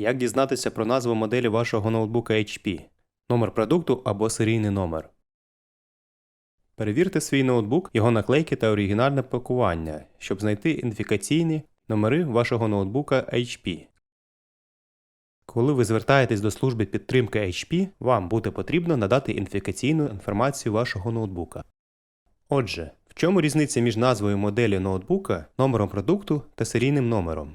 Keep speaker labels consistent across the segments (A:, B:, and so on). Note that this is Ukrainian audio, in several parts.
A: Як дізнатися про назву моделі вашого ноутбука HP, номер продукту або серійний номер. Перевірте свій ноутбук, його наклейки та оригінальне пакування, щоб знайти ідентифікаційні номери вашого ноутбука HP. Коли ви звертаєтесь до служби підтримки HP, вам буде потрібно надати ідентифікаційну інформацію вашого ноутбука. Отже, в чому різниця між назвою моделі ноутбука, номером продукту та серійним номером?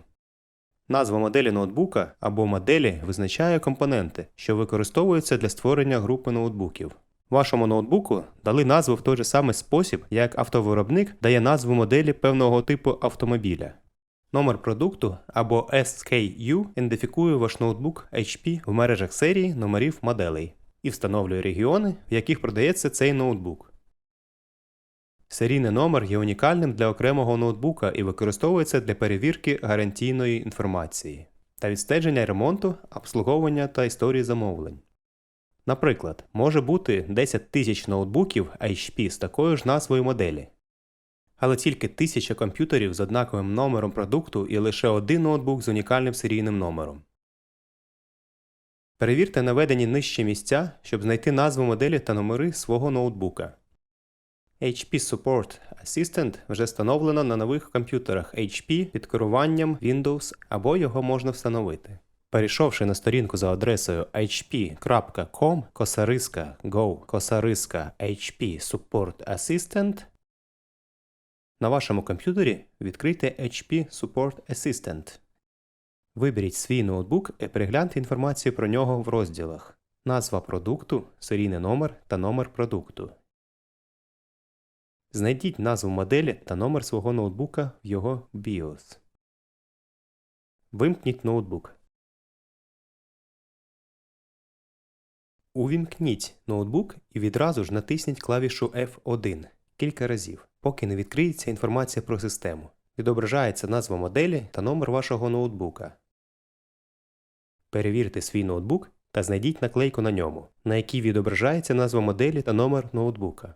A: Назва моделі ноутбука або моделі визначає компоненти, що використовуються для створення групи ноутбуків. Вашому ноутбуку дали назву в той же самий спосіб, як автовиробник дає назву моделі певного типу автомобіля. Номер продукту або SKU ідентифікує ваш ноутбук HP в мережах серії номерів моделей і встановлює регіони, в яких продається цей ноутбук. Серійний номер є унікальним для окремого ноутбука і використовується для перевірки гарантійної інформації та відстеження ремонту, обслуговування та історії замовлень. Наприклад, може бути 10 тисяч ноутбуків HP з такою ж назвою моделі, але тільки тисяча комп'ютерів з однаковим номером продукту і лише один ноутбук з унікальним серійним номером. Перевірте наведені нижче місця, щоб знайти назву моделі та номери свого ноутбука. HP Support Assistant вже встановлено на нових комп'ютерах HP під керуванням Windows або його можна встановити. Перейшовши на сторінку за адресою hp.com косариска go косариска HP Support Assistant, на вашому комп'ютері відкрийте HP Support Assistant. Виберіть свій ноутбук і перегляньте інформацію про нього в розділах назва продукту, серійний номер та номер продукту. Знайдіть назву моделі та номер свого ноутбука в його BIOS. Вимкніть ноутбук. Увімкніть ноутбук і відразу ж натисніть клавішу F1 кілька разів, поки не відкриється інформація про систему. Відображається назва моделі та номер вашого ноутбука. Перевірте свій ноутбук та знайдіть наклейку на ньому, на якій відображається назва моделі та номер ноутбука.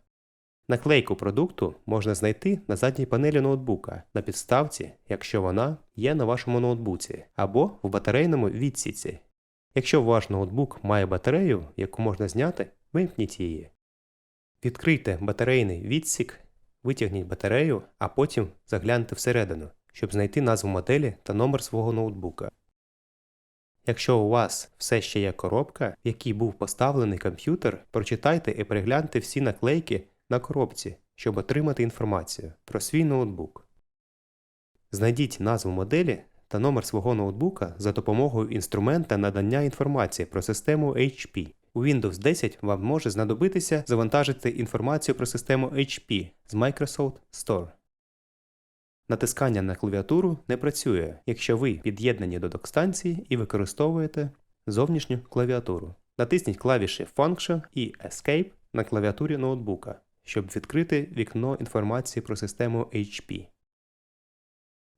A: Наклейку продукту можна знайти на задній панелі ноутбука на підставці, якщо вона є на вашому ноутбуці, або в батарейному відсіці. Якщо ваш ноутбук має батарею, яку можна зняти, вимкніть її. Відкрийте батарейний відсік, витягніть батарею, а потім загляньте всередину, щоб знайти назву моделі та номер свого ноутбука. Якщо у вас все ще є коробка, в якій був поставлений комп'ютер, прочитайте і перегляньте всі наклейки на коробці, щоб отримати інформацію про свій ноутбук. Знайдіть назву моделі та номер свого ноутбука за допомогою інструмента надання інформації про систему HP. У Windows 10 вам може знадобитися завантажити інформацію про систему HP з Microsoft Store. Натискання на клавіатуру не працює, якщо ви під'єднані до док-станції і використовуєте зовнішню клавіатуру. Натисніть клавіші Function і Escape на клавіатурі ноутбука, щоб відкрити вікно інформації про систему HP.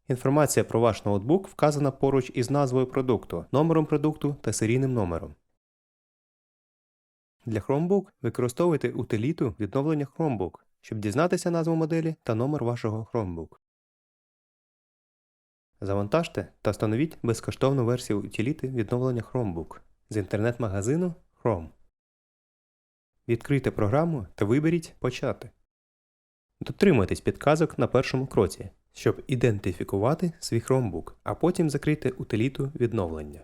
A: Інформація про ваш ноутбук вказана поруч із назвою продукту, номером продукту та серійним номером. Для Chromebook використовуйте утиліту відновлення Chromebook, щоб дізнатися назву моделі та номер вашого Chromebook. Завантажте та встановіть безкоштовну версію утиліти відновлення Chromebook з інтернет-магазину Chrome. Відкрийте програму та виберіть Почати. Дотримайтесь підказок на першому кроці, щоб ідентифікувати свій Chromebook, а потім закрийте утиліту відновлення.